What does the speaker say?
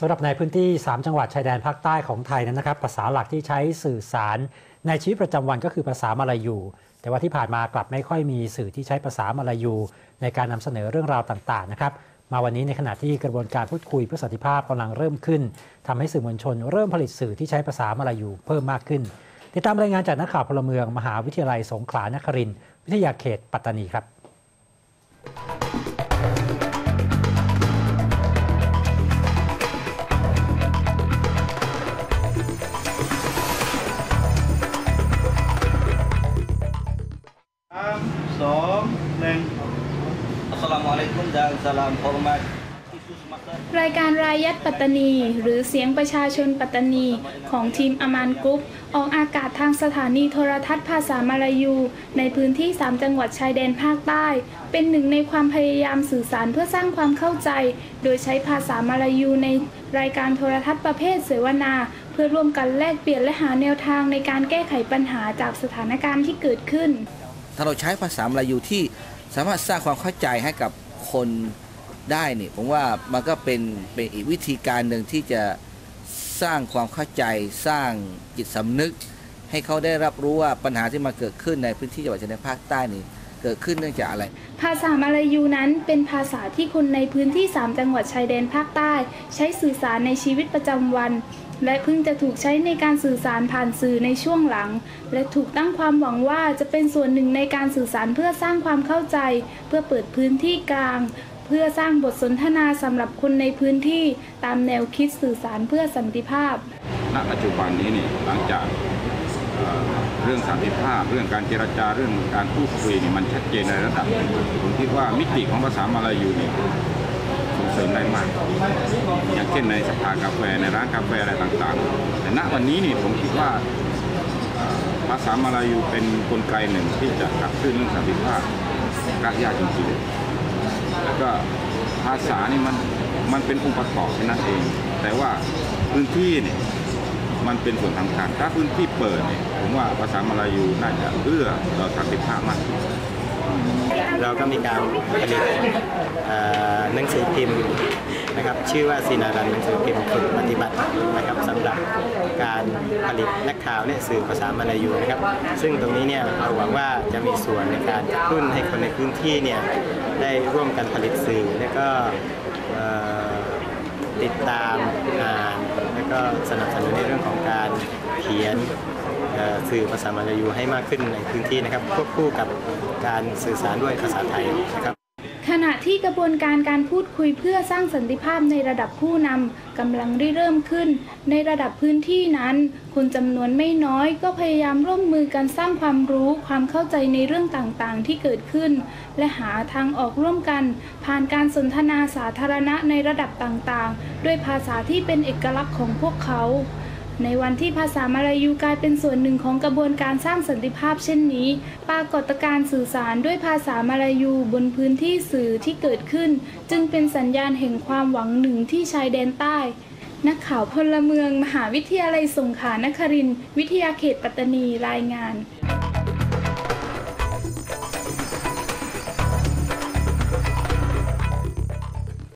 สำหรับในพื้นที่ 3 จังหวัดชายแดนภาคใต้ของไทยนั้นนะครับ ภาษาหลักที่ใช้สื่อสารในชีวิตประจำวันก็คือภาษามลายู แต่ว่าที่ผ่านมากลับไม่ค่อยมีสื่อที่ใช้ภาษามลายู ในการนำเสนอเรื่องราวต่างๆนะครับ มาวันนี้ในขณะที่กระบวนการพูดคุยเพื่อสันติภาพกำลังเริ่มขึ้นทำให้สื่อมวลชนเริ่มผลิตสื่อที่ใช้ภาษามลายูเพิ่มมากขึ้น ติดตามรายงานจากนักข่าวพลเมือง มหาวิทยาลัยสงขลานครินทร์วิทยาเขตปัตตานีครับ dan salam hormat. Isu semasa รายการรายยัดปัตตานี หรือเสียงประชาชนปัตตานี ของทีมอามานกรุ๊ปออกอากาศทางสถานีโทรทัศน์ภาษามาลายู ในพื้นที่ 3 จังหวัดชายแดนภาคใต้ เป็นหนึ่งในความพยายามสื่อสารเพื่อสร้างความเข้าใจ โดยใช้ภาษามาลายูในรายการโทรทัศน์ประเภทเสวนา เพื่อร่วมกันแลกเปลี่ยนและหาแนวทางในการแก้ไขปัญหาจากสถานการณ์ที่เกิดขึ้น ถ้าเราใช้ภาษามลายูที่สามารถสร้างความเข้าใจให้กับ คนได้นี่ผมว่ามันก็เป็นเป็นอีกวิธีการหนึ่งที่จะสร้างความเข้าใจสร้างจิตสำนึก ให้เขาได้รับรู้ว่าปัญหาที่มาเกิดขึ้นในพื้นที่จังหวัดชายแดนภาคใต้นี่เกิดขึ้นเนื่องจากอะไร ภาษามาลายูนั้นเป็นภาษาที่คนในพื้นที่ 3 จังหวัดชายแดนภาคใต้ ใช้สื่อสารในชีวิตประจำวัน และเพิ่งจะถูกใช้ในการสื่อสารผ่านสื่อในช่วงหลัง และถูกตั้งความหวังว่าจะเป็นส่วนหนึ่งในการสื่อสารเพื่อสร้างความเข้าใจ เพื่อเปิดพื้นที่กลาง เพื่อสร้างบทสนทนาสำหรับคนในพื้นที่ตามแนวคิดสื่อสารเพื่อสันติภาพ ณ ปัจจุบันนี้นี่หลังจากเรื่องสันติภาพ เรื่องการเจรจาเรื่องการพูดคุยนี่มันชัดเจนในระดับหนึ่งผมคิดว่ามิติของภาษามาลายูนี่ เสริมได้มาก อย่างเช่นในสภากาแฟในร้านกาแฟอะไรต่างๆ แต่ณวันนี้นี่ผมคิดว่าภาษามาลายูเป็นกลไกหนึ่งที่จะขับเคลื่อนเรื่องสันติภาพกะยากจริงๆแล้วก็ภาษานี่มันมันเป็นองค์ประกอบแค่นั้นเอง แต่ว่าพื้นที่เนี่ยมันเป็นส่วนสำคัญถ้าพื้นที่เปิดเนี่ยผมว่าภาษามาลายูน่าจะเอื้อต่อสันติภาพมาก เราก็มีการผลิตหนังสือพิมพ์นะครับชื่อว่าซีนารันหนังสือพิมพ์ฝึกปฏิบัตินะครับสำหรับการผลิตนักข่าวและสื่อภาษามาลายูนะครับ ซึ่งตรงนี้เนี่ยเราหวังว่าจะมีส่วนในการกระตุ้นให้คนในพื้นที่เนี่ยได้ร่วมกันผลิตสื่อและก็ติดตามอ่าน ก็สนับสนุนในเรื่องของการเขียนสื่อภาษามาลายูให้มากขึ้นในพื้นที่นะครับควบคู่กับการสื่อสารด้วยภาษาไทยนะครับ ขณะที่กระบวนการการพูดคุยเพื่อสร้างสันติภาพในระดับผู้นำกำลังได้เริ่มขึ้น ในระดับพื้นที่นั้น คนจำนวนไม่น้อยก็พยายามร่วมมือกันสร้างความรู้ความเข้าใจในเรื่องต่างๆ ที่เกิดขึ้น และหาทางออกร่วมกัน ผ่านการสนทนาสาธารณะในระดับต่างๆ ด้วยภาษาที่เป็นเอกลักษณ์ของพวกเขา ในวันที่ภาษามาลายูกลายเป็นส่วนหนึ่งของกระบวนการสร้างสันติภาพเช่นนี้ ปรากฏการสื่อสารด้วยภาษามาลายูบนพื้นที่สื่อที่เกิดขึ้น จึงเป็นสัญญาณแห่งความหวังหนึ่งที่ชายแดนใต้ นักข่าวพลเมือง มหาวิทยาลัยสงขลานครินทร์วิทยาเขตปัตตานีรายงาน